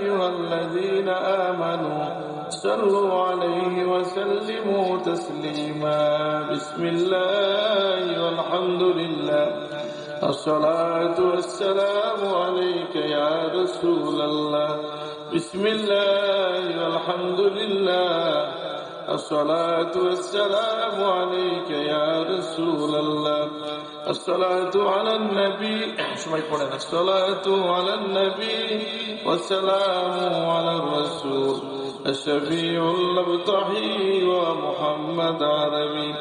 أيها الذين آمنوا صلوا عليه وسلموا تسليما. بسم الله والحمد لله. الصلاة والسلام عليك يا رسول الله. بسم الله والحمد لله. الصلاة والسلام عليك يا رسول الله. الصلاة على النبي. الصلاة على النبي والسلام على الرسول. الشفيع المبطحي ومحمد عربي.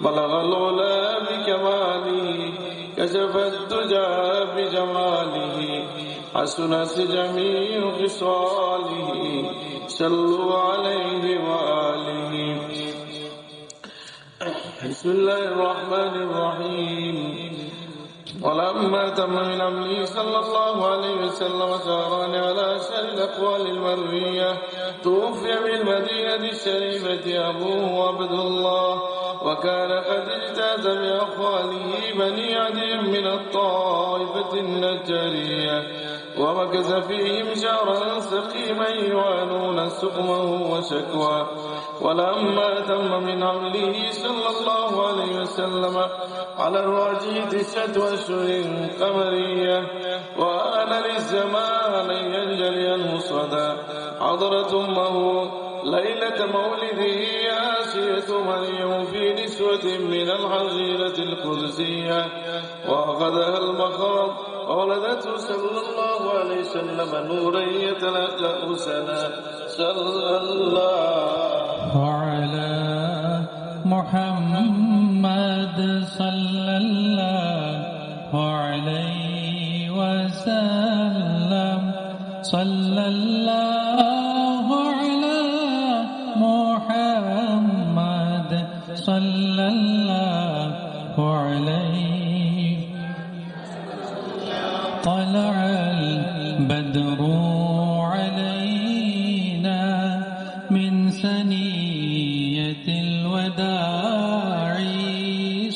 بلغ العلا بكماله كشف الدجى بجماله. حسنت جميع خصاله. صلوا عليه وآله بسم الله الرحمن الرحيم ولما تم من أمره صلى الله عليه وسلم سهران على أشهر الأقوال المروية توفي بالمدينة الشريفة أبوه عبد الله وكان قد اجتاز بأخواله بني عدي من الطائفة النجارية ومكث فيهم شهرا سقيما يعانون سقمه وشكوى ولما تم من عمله صلى الله عليه وسلم على الراجح تسعة أشهر قمرية وآن للزمان ينجلي عنه صدى. حضرت أمه ليلة مولده آسية مريم في نسوة من الحظيرة القدسية. وأخذها المخاض وولدته صلى الله عليه وسلم نورا يتلألأ سنا. صلى الله وعلى محمد صلى الله عليه وسلم. صلى الله على محمد. صلى الله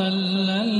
صلى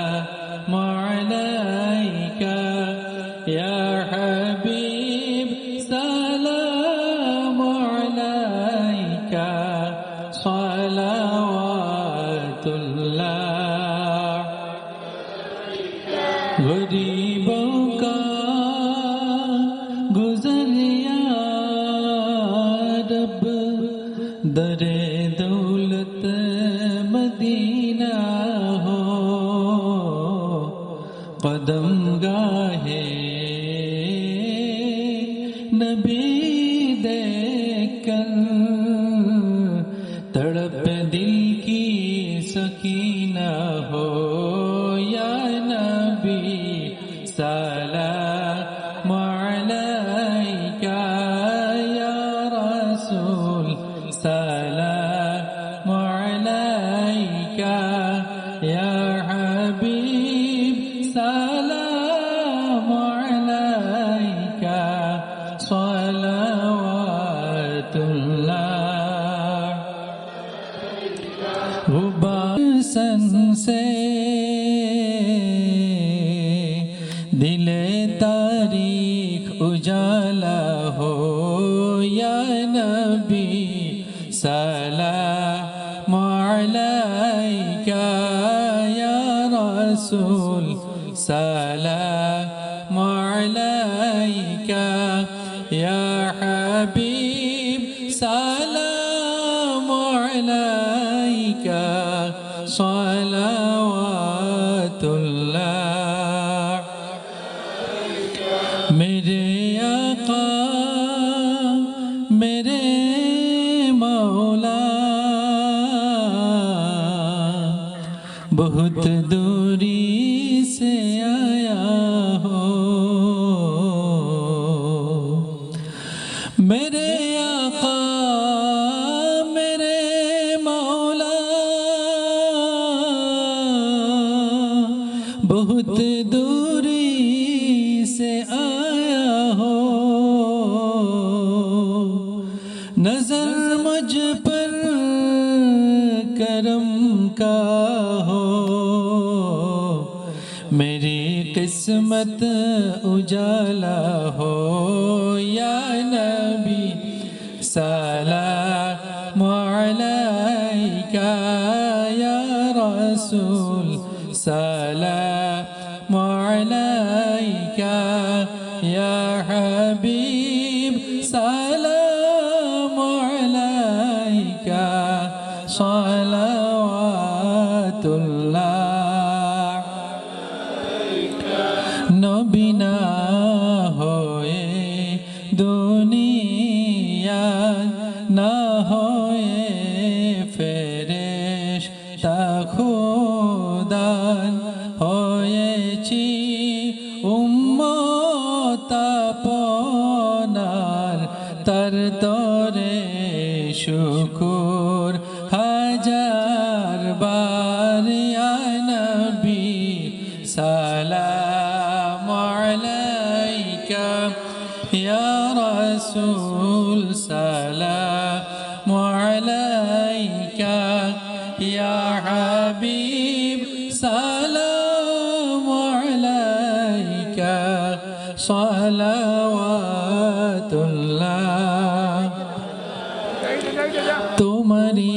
गरीबों का गुजरिया रब दरे दौलत मदीना हो। कदम गाहे नबी الرسول سلام عليك يا حبيب. سلام عليك. صلوات الله. غبار الرسول سلام عليك يا حبيب سلام عليك صلوات الله. मेरे आका, मेरे मौला। बहुत दूरी से आया हो। नज़र मुझ पर करम का हो। किस्मत उजाला हो या नबी सलाम अलैका या रसूल सलाम শুকুর। হাজার বারিয়া নবী সালাম আলাইকা। ইয়া রাসূল সালাম তোমারই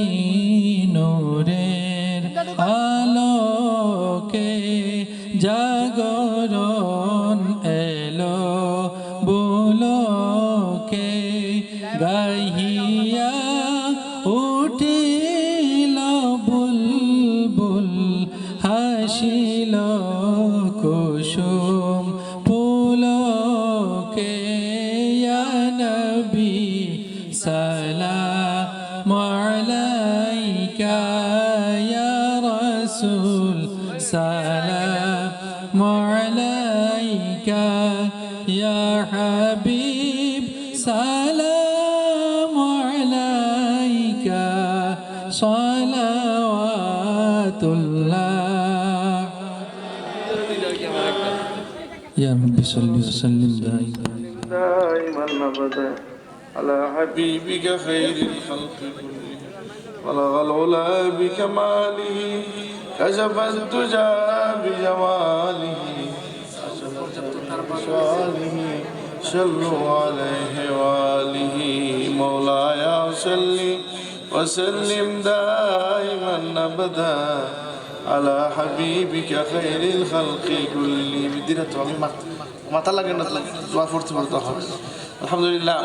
سلام عليك يا حبيب. سلام عليك. صلوات الله. يا رب صل وسلم دائما. دائما أبدا على حبيبك خير الخلق كلهم بلغ العلا بكماله. كشف الدجى بجماله بشاله صلوا عليه وآله مولاي صل وسلم دائما أبدا على حبيبك خير الخلق كلهم بدينا ما ما طلع لنا طلع الحمد لله